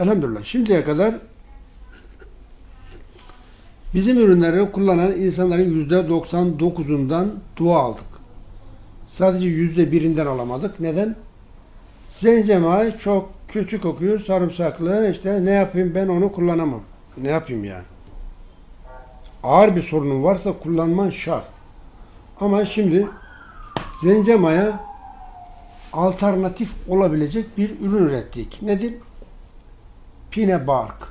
Elhamdülillah şimdiye kadar bizim ürünleri kullanan insanların yüzde 99'undan dua aldık. Sadece yüzde birinden alamadık. Neden? Zencemay çok kötü kokuyor, sarımsaklı. işte ne yapayım ben onu kullanamam. Ne yapayım yani? Ağır bir sorunun varsa kullanman şart. Ama şimdi zencemaya alternatif olabilecek bir ürün ürettik. Nedir? Pine bark.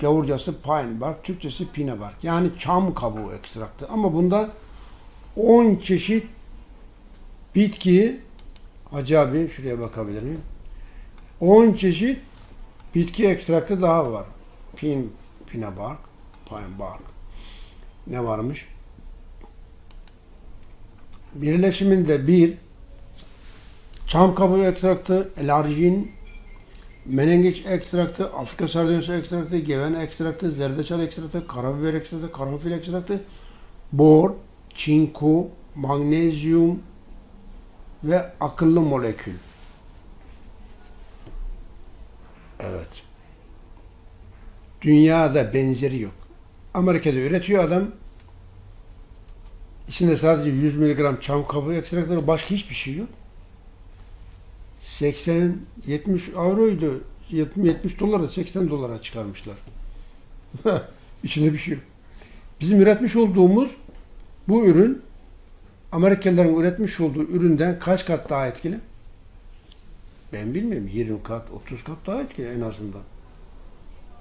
Gavurcası pine bark, Türkçesi pine bark. Yani çam kabuğu ekstraktı. Ama bunda 10 çeşit bitki Hacı abi şuraya bakabilir miyim? 10 çeşit bitki ekstraktı daha var. Pin, pine bark, pine bark. Ne varmış? Birleşiminde bir çam kabuğu ekstraktı, elarjin, menengeç ekstraktı, Afrika sardonyası ekstraktı, geven ekstraktı, zerdeçal ekstraktı, karabiber ekstraktı, karanfil ekstraktı, bor, çinko, magnezyum ve akıllı molekül. Evet. Dünyada benzeri yok. Amerika'da üretiyor adam. İçinde sadece 100 mg çam kabuğu ekstraktları başka hiçbir şey yok. 80 70 avroydu. 70 70 dolara 80 dolara çıkarmışlar. İçinde bir şey yok. Bizim üretmiş olduğumuz bu ürün Amerikalıların üretmiş olduğu üründen kaç kat daha etkili? Ben bilmiyorum. 20 kat, 30 kat daha etkili en azından.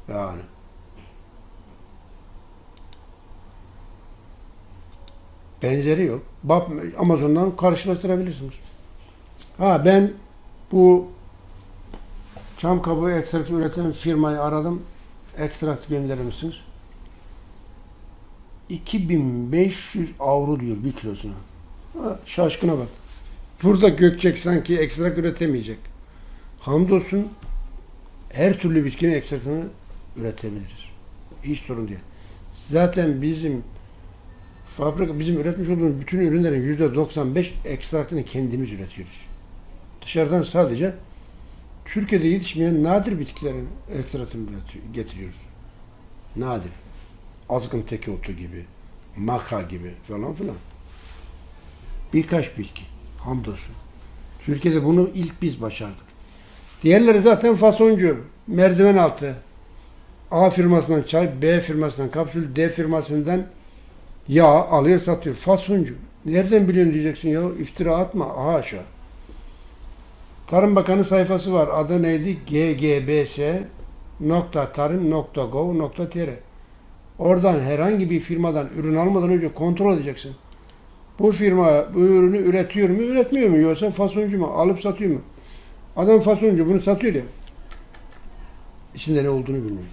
Yani. Benzeri yok. Amazon'dan karşılaştırabilirsiniz. Ha ben bu çam kabuğu ekstraktı üreten firmayı aradım. Ekstrakt gönderir misiniz? 2500 avro diyor bir kilosuna. Şaşkına bak. Burada Gökçek sanki ekstrak üretemeyecek. Hamdolsun her türlü bitkinin ekstraktını üretebiliriz. Hiç sorun değil. Zaten bizim fabrika bizim üretmiş olduğumuz bütün ürünlerin yüzde 95 ekstraktını kendimiz üretiyoruz. Dışarıdan sadece Türkiye'de yetişmeyen nadir bitkilerin ekstraktını üretiyor- getiriyoruz. Nadir. Azgın teke otu gibi, maka gibi falan filan. Birkaç bitki. Hamdolsun. Türkiye'de bunu ilk biz başardık. Diğerleri zaten fasoncu. Merdiven altı. A firmasından çay, B firmasından kapsül, D firmasından yağ alıyor satıyor. Fasoncu. Nereden biliyorsun diyeceksin ya. İftira atma. Haşa. Tarım Bakanı sayfası var. Adı neydi? ggBS.tarım.gov.tr Oradan herhangi bir firmadan ürün almadan önce kontrol edeceksin. Bu firma bu ürünü üretiyor mu, üretmiyor mu? Yoksa fasoncu mu? Alıp satıyor mu? Adam fasoncu bunu satıyor ya. İçinde ne olduğunu bilmiyor.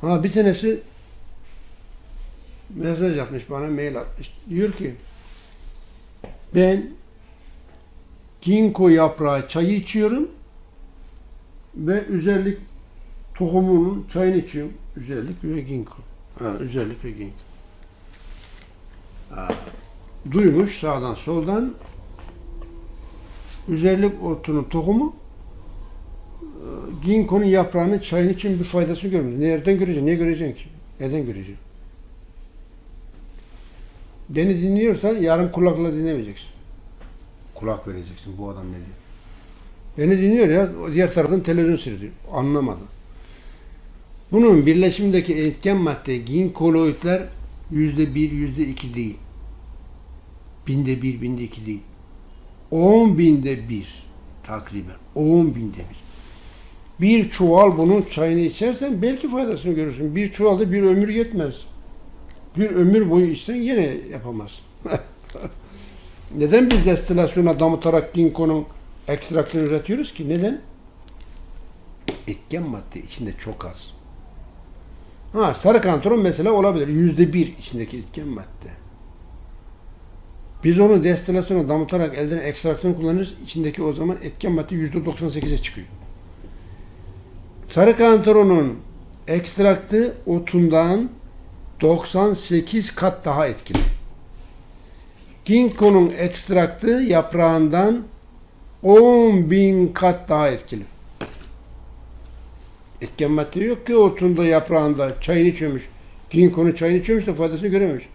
Ha bir tanesi mesaj atmış bana, mail atmış. Diyor ki ben ginkgo yaprağı çayı içiyorum ve özellik tohumunun çayını içiyorum. Özellik ve ginkgo. Ha, özellik ve ginkgo. Ha, Duymuş sağdan soldan özellik otunun tohumu ginkgonun yaprağının çayın için bir faydasını görmüyor. Nereden göreceksin? Niye göreceksin ki? Neden göreceksin? Beni dinliyorsan yarım kulakla dinlemeyeceksin. Kulak vereceksin. Bu adam ne diyor? Beni dinliyor ya. Diğer taraftan televizyon seyrediyor. Anlamadı. Bunun birleşimindeki etken madde ginkoloidler yüzde bir, yüzde iki değil. Binde bir, binde iki değil. On binde bir takriben. On binde bir. Bir çuval bunun çayını içersen belki faydasını görürsün. Bir çuvalda bir ömür yetmez. Bir ömür boyu içsen yine yapamazsın. Neden biz destilasyona damıtarak ginkonun ekstraktını üretiyoruz ki? Neden? Etken madde içinde çok az. Ha sarı kantaron mesela olabilir. Yüzde bir içindeki etken madde. Biz onu destilasyona damıtarak elde edilen ekstraktını kullanırız. İçindeki o zaman etken madde yüzde 98'e çıkıyor. Sarı kantaronun ekstraktı otundan 98 kat daha etkili. Ginkgo'nun ekstraktı yaprağından 10 bin kat daha etkili. Etken madde yok ki otunda, yaprağında. Çayını içiyormuş. Ginkgonun çayını içiyormuş da faydasını görememiş.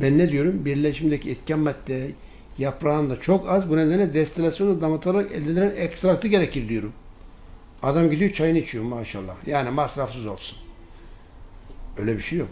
Ben ne diyorum? Birleşimdeki etken madde yaprağında çok az. Bu nedenle destilasyonu damıtarak elde edilen ekstraktı gerekir diyorum. Adam gidiyor çayını içiyor maşallah. Yani masrafsız olsun. Öyle bir şey yok.